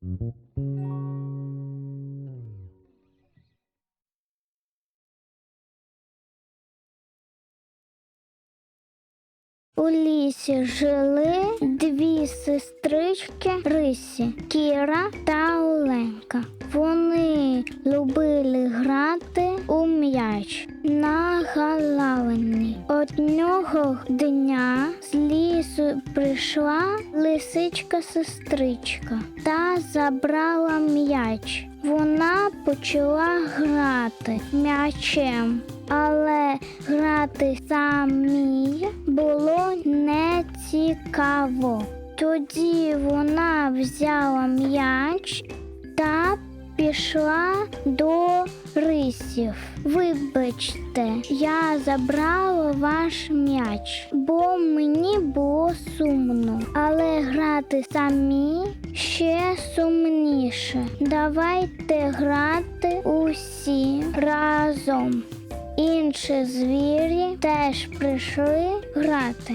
У лісі жили дві сестрички Рисі Кіра та Оленка. Вони любили грати у м'яч на галавині. Одного дня з лісу прийшла лисичка-сестричка та забрала м'яч. Вона почала грати м'ячем, але грати самій було не цікаво. Тоді вона взяла м'яч пішла до рисів. Вибачте, я забрала ваш м'яч, бо мені було сумно. Але грати самі ще сумніше. Давайте грати усі разом. Інші звірі теж прийшли грати.